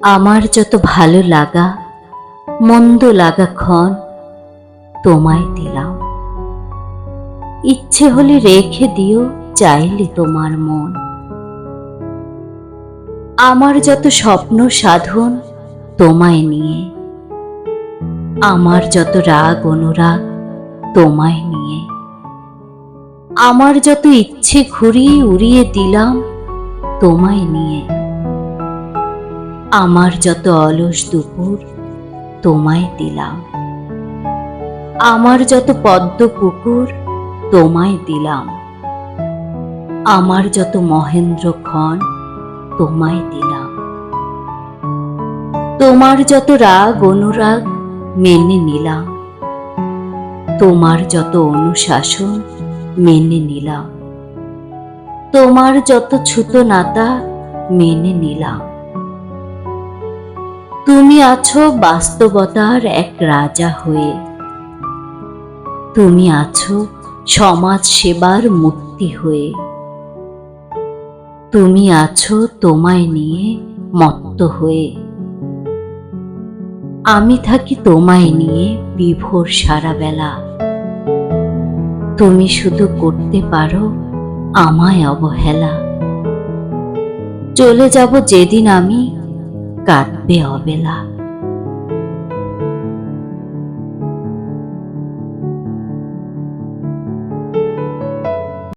আমার যত ভালো লাগা, মন্দ লাগা ক্ষণ তোমায় দিলাম। ইচ্ছে হলে রেখে দিও চাইলে তোমার মন। আমার যত স্বপ্ন সাধন তোমায় নিয়ে, আমার যত রাগ অনুরাগ তোমায় নিয়ে। আমার যত ইচ্ছে ঘুরিয়ে উড়িয়ে দিলাম তোমায় নিয়ে। আমার যত অলস দুপুর তোমায় দিলাম। আমার যত পদ্ম পুকুর তোমায় দিলাম। আমার যত মহেন্দ্র ক্ষণ তোমায় দিলাম। তোমার যত রাগ অনুরাগ মেনে নিলাম। তোমার যত অনুশাসন মেনে নিলাম। তোমার যত ছুতো নাতা মেনে নিলাম। তুমি আছো বাস্তবতার এক রাজা হয়ে। তুমি আছো সমাজ সেবার মুক্তি হয়ে। তুমি আছো তোমায় নিয়ে মত্ত হয়ে। আমি থাকি তোমায় নিয়ে বিভোর সারা বেলা তুমি শুধু করতে পারো আমায় অবহেলা। চলে যাব যেদিন আমি กั奥เ拉